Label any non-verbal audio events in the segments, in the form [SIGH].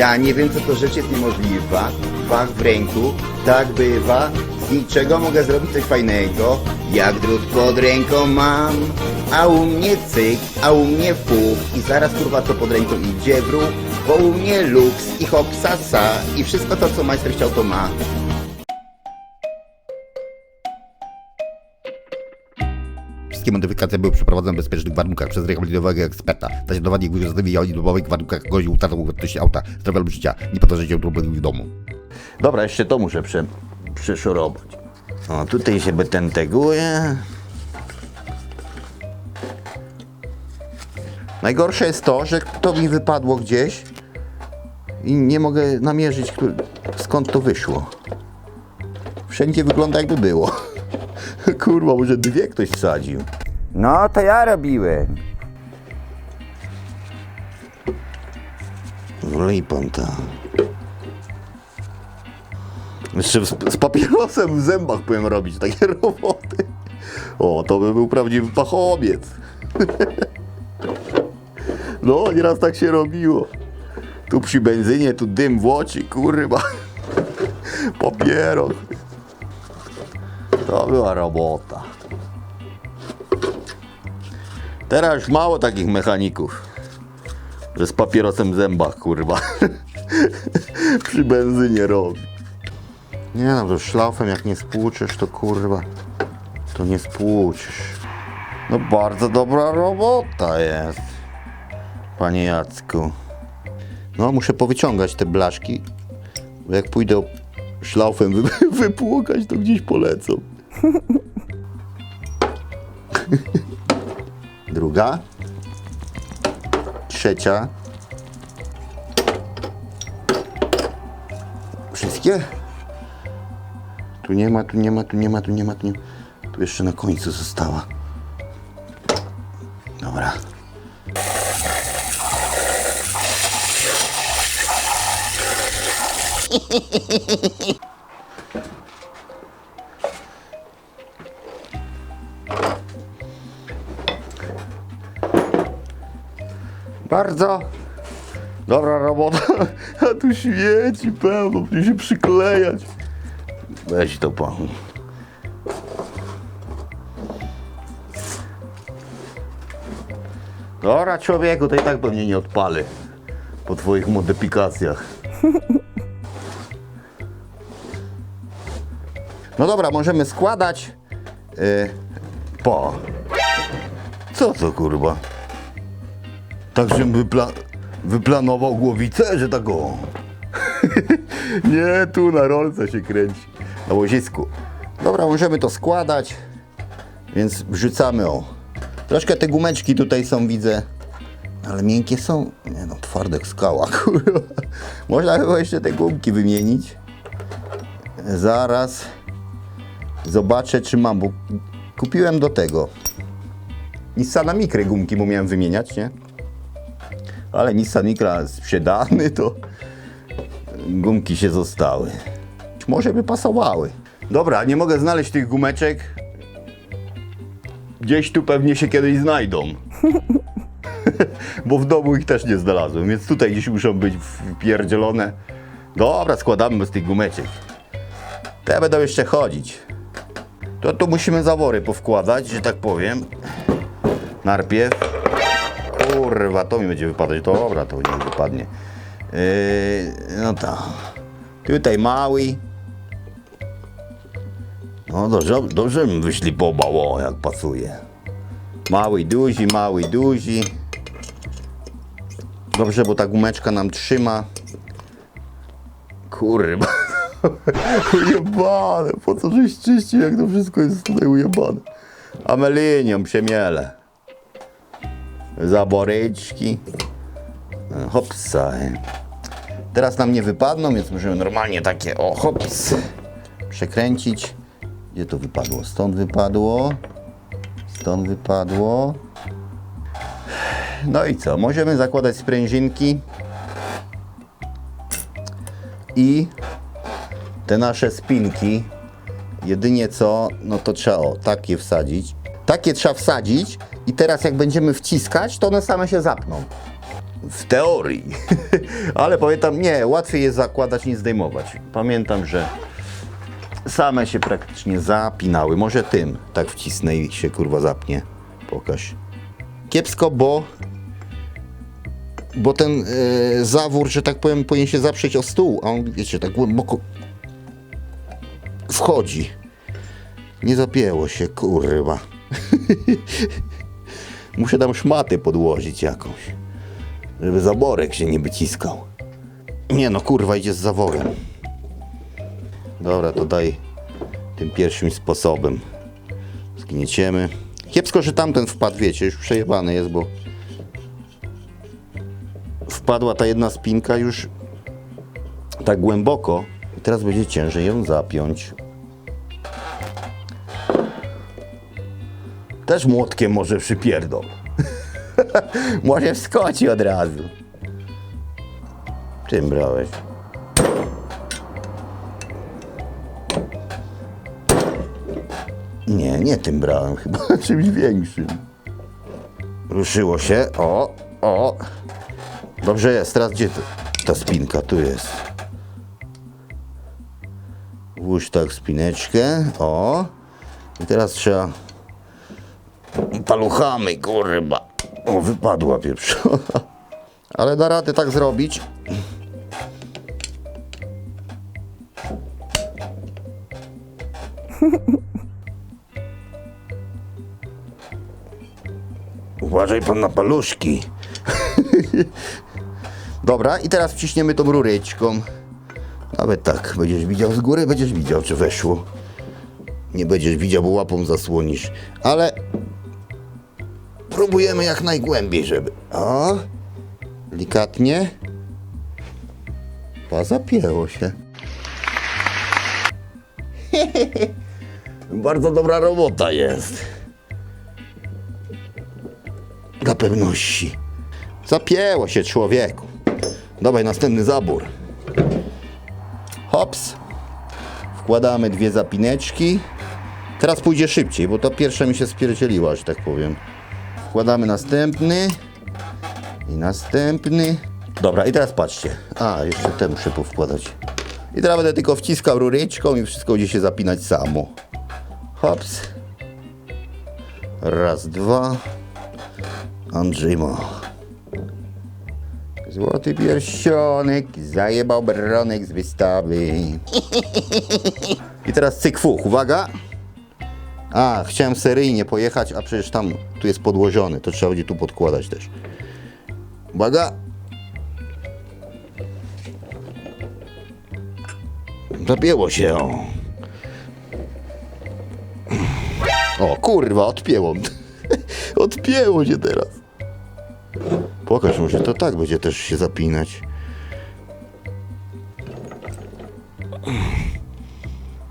Ja nie wiem, co to rzecz jest niemożliwa. Fach w ręku, tak bywa. Z niczego mogę zrobić coś fajnego. Jak drut pod ręką mam. A u mnie cyk, a u mnie fuk. I zaraz kurwa to pod ręką idzie w ruch. Bo u mnie luks i hopsasa. I wszystko to, co majster chciał, to ma. Wszystkie modyfikacje były przeprowadzone w bezpiecznych warunkach przez rehabilitowanego eksperta. Zaświadowanie ich wykorzystywi o niedobowych warunkach grozi utratą wartości auta, zdrowia lub życia, nie po to, że się utrudnił w domu. Dobra, jeszcze to muszę prze, przeszorować. O, tutaj się ten teguje. Najgorsze jest to, że to mi wypadło gdzieś i nie mogę namierzyć, który, skąd to wyszło. Wszędzie wygląda jakby było. [LAUGHS] Kurwa, może dwie ktoś wsadził. No, to ja robiłem. Wlej pan ta. Jeszcze z, z papierosem w zębach powiem robić takie [LAUGHS] roboty. O, to by był prawdziwy pachowiec. [LAUGHS] No, nieraz tak się robiło. Tu przy benzynie, tu dym w oczy, kurwa. [LAUGHS] Papieros. To była robota. Teraz mało takich mechaników. Że z papierosem w zębach, kurwa. [LAUGHS] Przy benzynie robi. Nie no, to szlafem jak nie spłuczesz, to kurwa, to nie spłuczysz. No bardzo dobra robota jest, panie Jacku. No, muszę powyciągać te blaszki, bo jak pójdę szlaufem wy, [LAUGHS] wypłukać, to gdzieś polecą. [LAUGHS] Druga. Trzecia. Wszystkie? Tu nie ma, tu nie ma, tu nie ma, tu nie ma, tu nie ma. Tu jeszcze na końcu została. Dobra. [LAUGHS] Bardzo dobra robota. [LAUGHS] A tu świeci pełno, musi się przyklejać. Weź to pan. Dobra człowieku, to i tak pewnie nie odpali po twoich modyfikacjach. [LAUGHS] No dobra, możemy składać. Yy, po. Co to kurwa? Tak, żebym wypla wyplanował głowicę, że tak o. [LAUGHS] Nie, tu na rolce się kręci. Na łozisku. Dobra, możemy to składać. Więc wrzucamy o. Troszkę te gumeczki tutaj są, widzę. Ale miękkie są. Nie no, twarde jak skała, [LAUGHS] kurwa. Można chyba jeszcze te gumki wymienić. Zaraz zobaczę, czy mam, bo kupiłem do tego. Nissana Micry gumki, bo miałem wymieniać, nie? Ale Nissan Micra sprzedany, to gumki się zostały. Może by pasowały. Dobra, nie mogę znaleźć tych gumeczek. Gdzieś tu pewnie się kiedyś znajdą. [LAUGHS] Bo w domu ich też nie znalazłem, więc tutaj gdzieś muszą być wpierdzielone. Dobra, składamy bez tych gumeczek. Te będą jeszcze chodzić. To tu musimy zawory powkładać, że tak powiem. Najpierw. Kurwa, to mi będzie wypadać. Dobra, to nie wypadnie. Yy, no tak. Tutaj mały. No dobrze, dobrze mi wyślipował, o, jak pasuje. Mały, duży, mały, duży. Dobrze, bo ta gumeczka nam trzyma. Kurwa. [LAUGHS] ujebane. Po co żeś czyścił, jak to wszystko jest tutaj ujebane. Amelinium przemiele. Zaboryczki. Hopsa. Teraz nam nie wypadną, więc możemy normalnie takie, o hops, przekręcić. Gdzie to wypadło? Stąd wypadło. Stąd wypadło. No i co? Możemy zakładać sprężynki. I te nasze spinki. Jedynie co, no to trzeba o, takie wsadzić. Takie trzeba wsadzić i teraz jak będziemy wciskać, to one same się zapną. W teorii. [LAUGHS] Ale pamiętam, nie, łatwiej jest zakładać niż zdejmować. Pamiętam, że same się praktycznie zapinały. Może tym tak wcisnę i się kurwa zapnie. Pokaż. Kiepsko, bo bo ten e, zawór, że tak powiem, powinien się zaprzeć o stół, a on, wiecie, tak głęboko wchodzi. Nie zapięło się, kurwa. [LAUGHS] Muszę tam szmatę podłożyć jakąś, żeby zaborek się nie wyciskał. Nie no, kurwa, idzie z zaworem. Dobra, to daj tym pierwszym sposobem. Zgnieciemy. Kiepsko, że tamten wpadł, wiecie, już przejebany jest, bo wpadła ta jedna spinka już tak głęboko i teraz będzie ciężej ją zapiąć. Też młotkiem może przypierdol. [LAUGHS] może wskoci od razu. Czym brałeś? Nie, nie tym brałem chyba, [LAUGHS] czymś większym. Ruszyło się, o, o. Dobrze jest, teraz gdzie to? ta spinka? Tu jest. Włóż tak spineczkę, o. I teraz trzeba paluchami, kurwa. O, wypadła pieprzona. [LAUGHS] Ale da radę tak zrobić. Uważaj pan na paluszki. [LAUGHS] Dobra, i teraz wciśniemy tą rureczką. Nawet tak, będziesz widział z góry, będziesz widział, czy weszło. Nie będziesz widział, bo łapą zasłonisz. Ale próbujemy jak najgłębiej, żeby... O, delikatnie. Pa, zapięło się. [LAUGHS] Bardzo dobra robota jest. Dla pewności. Zapięło się człowieku. Dawaj następny zabór. Hops. Wkładamy dwie zapineczki. Teraz pójdzie szybciej, bo ta pierwsza mi się spierdzieliła, że tak powiem. Wkładamy następny. I następny. Dobra, i teraz patrzcie. A, jeszcze te muszę powkładać. I teraz będę tylko wciskał rureczką i wszystko będzie się zapinać samo. Hops. Raz, dwa. Andrzej ma. Złoty pierścionek, zajebał bronek z wystawy. [LAUGHS] I teraz cyk fuch, uwaga. A, chciałem seryjnie pojechać, a przecież tam, tu jest podłożony, to trzeba będzie tu podkładać też. Uwaga. Zapięło się, o. O, kurwa, odpięło. [LAUGHS] odpięło się teraz. Pokaż, może to tak będzie też się zapinać.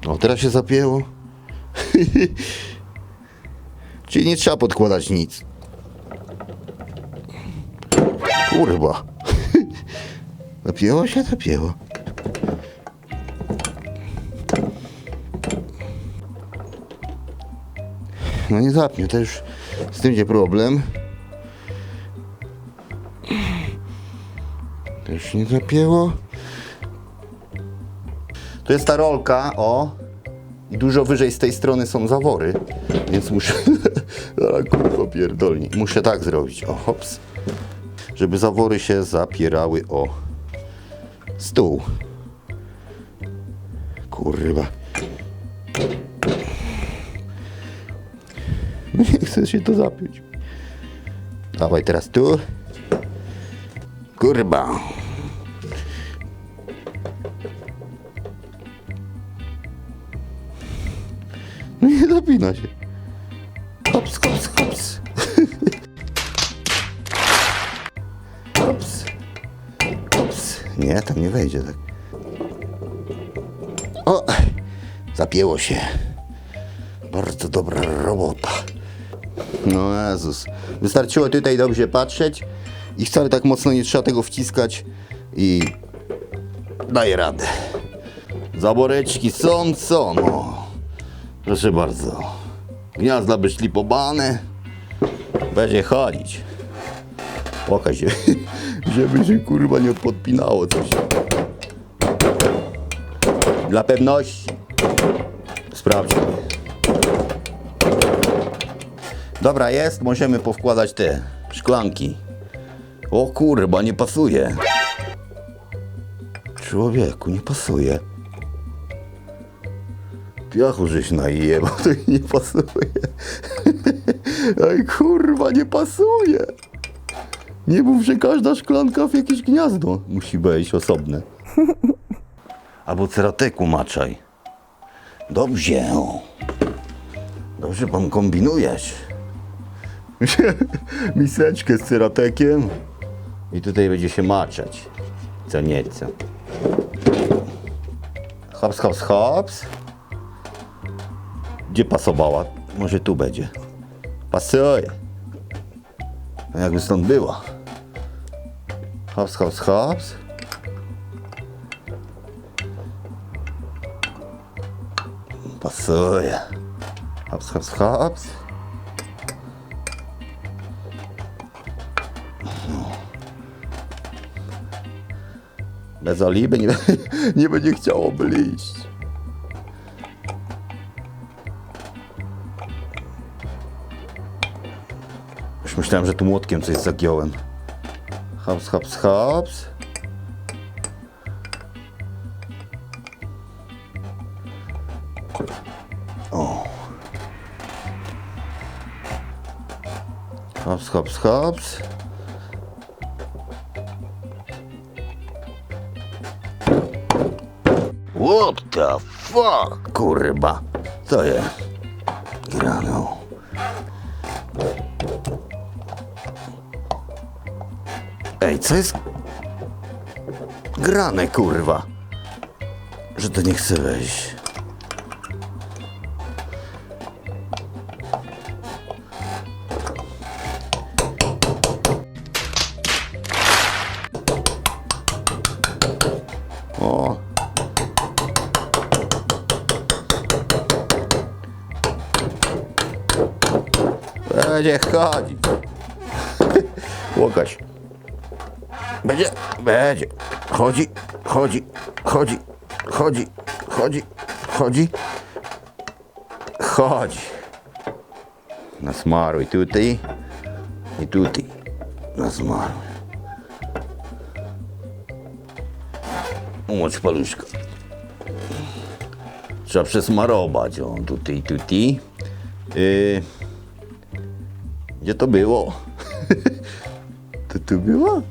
O, teraz się zapięło. [LAUGHS] Czyli nie trzeba podkładać nic. Kurwa. [LAUGHS] Zapięło się? Zapięło. No nie zapnie, już z tym będzie problem. Też nie zapięło. To jest ta rolka, o. Dużo wyżej z tej strony są zawory, więc muszę... [LAUGHS] Kurwa pierdolni. Muszę tak zrobić, o hops. Żeby zawory się zapierały o stół. Kurwa. [LAUGHS] Nie chce się to zapiąć. Dawaj teraz tu. Kurwa. No nie zapina się. Hops, hops, hops. hops. Hops. Nie, tam nie wejdzie tak. O! Zapięło się. Bardzo dobra robota. No Jezus. Wystarczyło tutaj dobrze patrzeć i wcale tak mocno nie trzeba tego wciskać i daje radę. Zaboreczki są, są. O. Proszę bardzo. Gniazda wyszli pobane. Będzie chodzić. Pokaż się. [LAUGHS] Żeby się kurwa nie podpinało coś. Dla pewności. Sprawdźmy. Dobra, jest. Możemy powkładać te szklanki. O kurwa, nie pasuje. Człowieku, nie pasuje. Piachu żeś najebał, to i nie pasuje. Ej kurwa, nie pasuje. Nie mów, że każda szklanka w jakieś gniazdo musi wejść osobne. Albo cerateku maczaj. Dobrze. Dobrze pan kombinujesz. Miseczkę z ceratekiem i tutaj będzie się maczać. Co nieco. Hops, hops, hops. Gdzie pasowała? Może tu będzie. Pasuje. No jakby stąd była. Hops, hops, hops. Pasuje. Hops, hops, hops. Bez oliwy nie, [LAUGHS] nie będzie chciało bliść. Myślałem, że tu młotkiem coś zagiąłem. Hops, hops, hops. O. Hops, hops, hops. What the fuck, kurwa. Co jest? Grano. Co jest grane, kurwa? Że to nie chce wejść. O. Będzie chodzić. [LAUGHS] Łokaś. Będzie, będzie. Chodzi, chodzi, chodzi, chodzi, chodzi, chodzi. Chodzi. Nasmaruj tutaj i tutaj. Nasmaruj. Umocz paluszko. Trzeba przesmarować. O, tutaj, tutaj. Yy, gdzie to było? [LAUGHS] to tu było?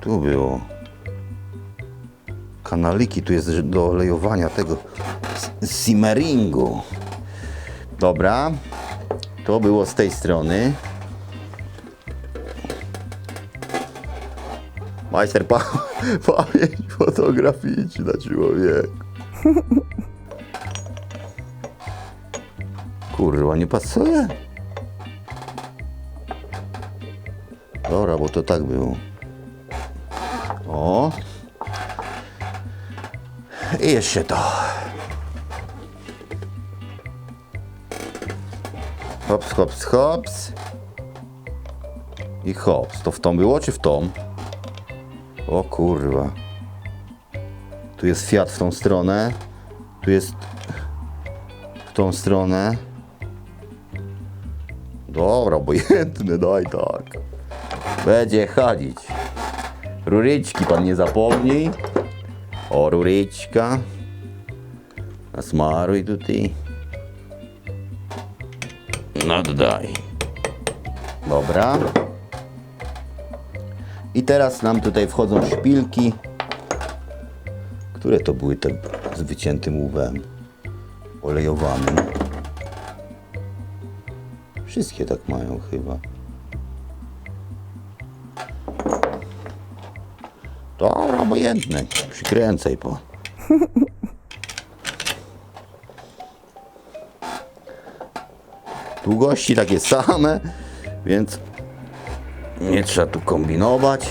Tu było. Kanaliki tu jest do olejowania tego simmeringu. Dobra. To było z tej strony. Majster pa [LAUGHS] pamięć fotograficzna człowiek. [LAUGHS] Kurwa, nie pasuje? Dobra, bo to tak było. O. I jeszcze to. Hops, hops, hops. I hops. To w tą było, czy w tą? O kurwa. Tu jest Fiat w tą stronę. Tu jest w tą stronę. Dobra, obojętny, daj tak. Będzie chodzić. Ruryczki pan nie zapomnij. O, ruryczka. Nasmaruj tutaj. No dodaj. Dobra. I teraz nam tutaj wchodzą szpilki. Które to były te z wyciętym łówem? Olejowanym. Wszystkie tak mają chyba. Obojętne. Przykręcaj po. [LAUGHS] Długości takie same, więc nie trzeba tu kombinować.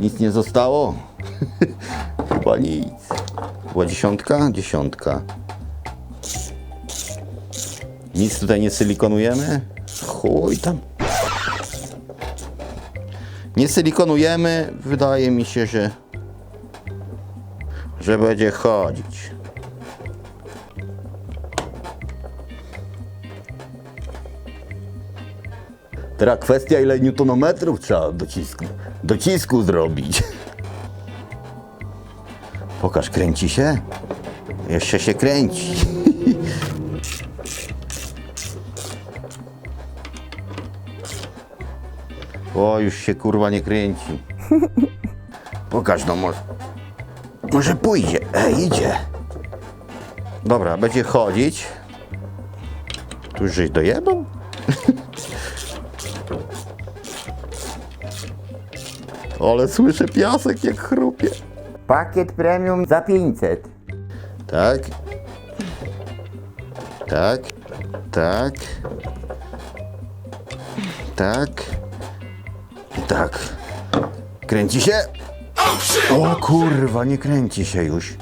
Nic nie zostało? [LAUGHS] Chyba nic. Była dziesiątka? Dziesiątka. Nic tutaj nie silikonujemy? Chuj tam. Nie silikonujemy. Wydaje mi się, że że będzie chodzić. Teraz kwestia ile newtonometrów trzeba docisku, docisku zrobić. Pokaż, kręci się? Jeszcze się kręci. O, już się kurwa nie kręci. Pokaż no może. Może pójdzie. Ej, idzie. Dobra, będzie chodzić. Tu już żeś dojebał? [LAUGHS] Ale słyszę piasek jak chrupie. Pakiet premium za 500. Tak. Tak. Tak. Tak. Tak. Kręci się? O kurwa, nie kręci się już.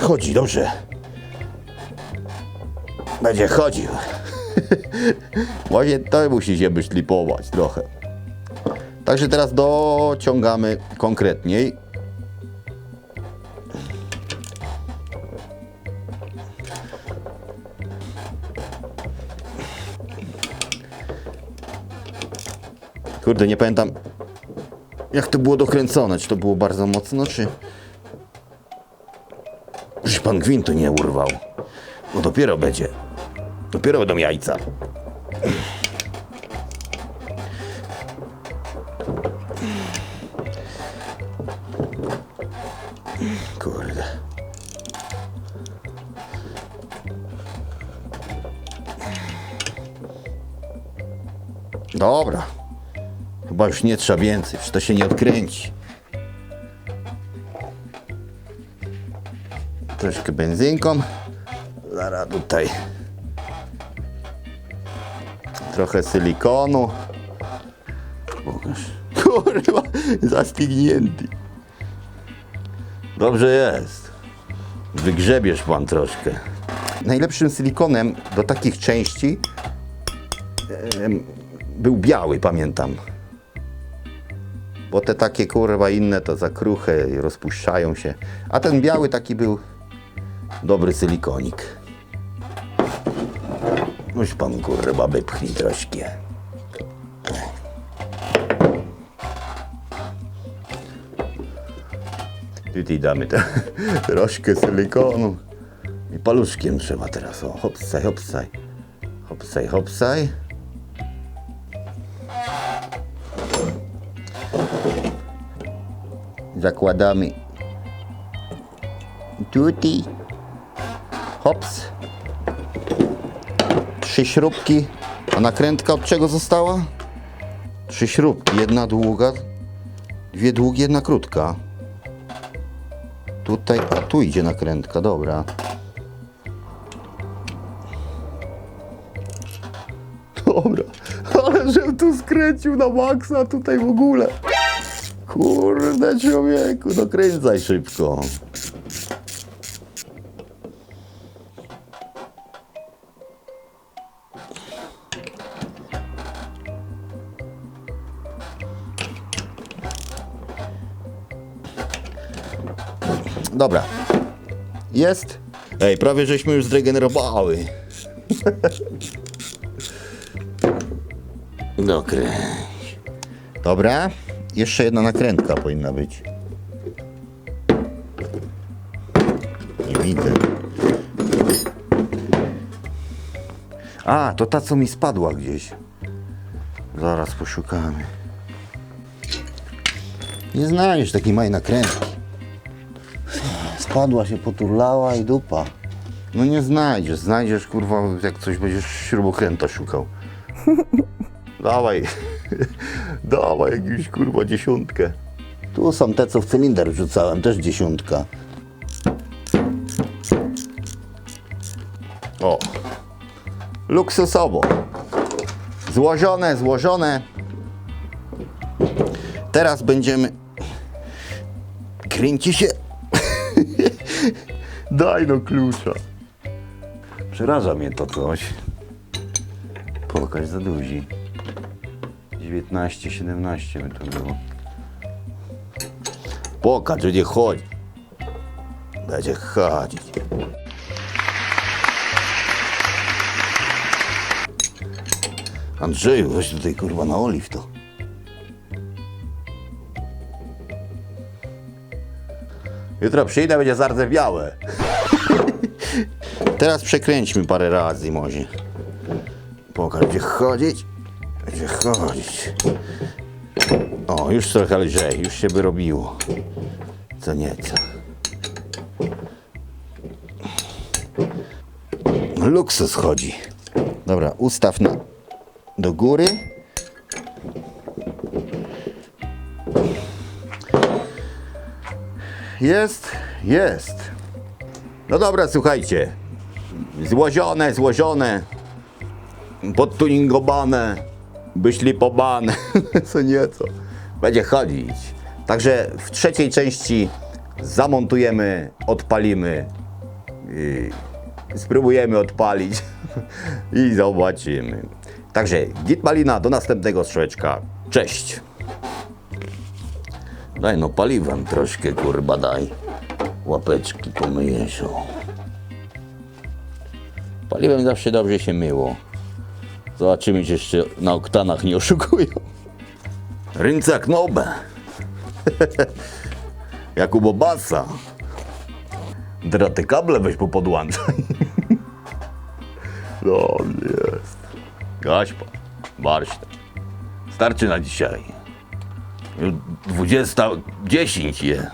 Chodzi, dobrze. Będzie chodził. [LAUGHS] Właśnie to musi się wyszlipować trochę. Także teraz dociągamy konkretniej. Kurde, nie pamiętam jak to było dokręcone. Czy to było bardzo mocno, czy... Już pan gwintu nie urwał. No dopiero będzie. Dopiero będą jajca. Już nie trzeba więcej, przecież to się nie odkręci. Troszkę benzynką. Zaraz tutaj. Trochę silikonu. Kurwa, zastygnięty. Dobrze jest. Wygrzebiesz pan troszkę. Najlepszym silikonem do takich części był biały, pamiętam. Bo te takie kurwa inne to za kruche i rozpuszczają się. A ten biały taki był dobry silikonik. Noś pan kurwa wypchnij troszkę. Tutaj damy te, [LAUGHS] troszkę silikonu. I paluszkiem trzeba teraz. O, hopsaj, hopsaj. Hopsaj, hopsaj. Zakładamy tutaj. Hops. Trzy śrubki. A nakrętka od czego została? Trzy śrubki. Jedna długa, dwie długie, jedna krótka. Tutaj, a tu idzie nakrętka, dobra. Dobra, [LAUGHS] ale żem tu skręcił na maksa tutaj w ogóle. Kurde człowieku, dokręcaj szybko. Dobra. Jest. Ej, prawie żeśmy już zregenerowały. Dokręć. Dobra. Jeszcze jedna nakrętka powinna być. Nie widzę. A, to ta, co mi spadła gdzieś. Zaraz poszukamy. Nie znajdziesz takiej małej nakrętki. Spadła się, poturlała i dupa. No nie znajdziesz. Znajdziesz, kurwa, jak coś będziesz śrubokręta szukał. [LAUGHS] Dawaj. Dawaj jakąś, kurwa, dziesiątkę. Tu są te, co w cylinder wrzucałem, też dziesiątka. O. Luksusowo. Złożone, złożone. Teraz będziemy... Kręci się. [LAUGHS] Daj no klucza. Przeraża mnie to coś. Pokaż za duzi. 19, 17 by to było. Pokaż, będzie chodzić. Będzie chodzić. Andrzeju, weź tutaj kurwa na oliw to. Jutro przyjdę, będzie zardzewiałe. [LAUGHS] Teraz przekręćmy parę razy może. Pokaż, będzie chodzić. Będzie chodzić. O, już trochę lżej, już się wyrobiło. Co nieco. Luksus chodzi. Dobra, ustaw na, do góry. Jest, jest. No dobra, słuchajcie. Złożone, złożone. Podtuningowane. Wyślipobane. [LAUGHS] Co nieco. Będzie chodzić. Także w trzeciej części zamontujemy, odpalimy. i spróbujemy odpalić [LAUGHS] i zobaczymy. Także git malina, do następnego strzałeczka. Cześć. Daj no paliwem troszkę, kurba, daj. Łapeczki pomyję się. Paliwem zawsze dobrze się myło. Zobaczymy, czy jeszcze na oktanach nie oszukują. Ryncak nobe. Jak u Bobasa. Draty kable weź po podłączaj. No, jest. Gaśpa, warsztat. Starczy na dzisiaj. 20.10 je.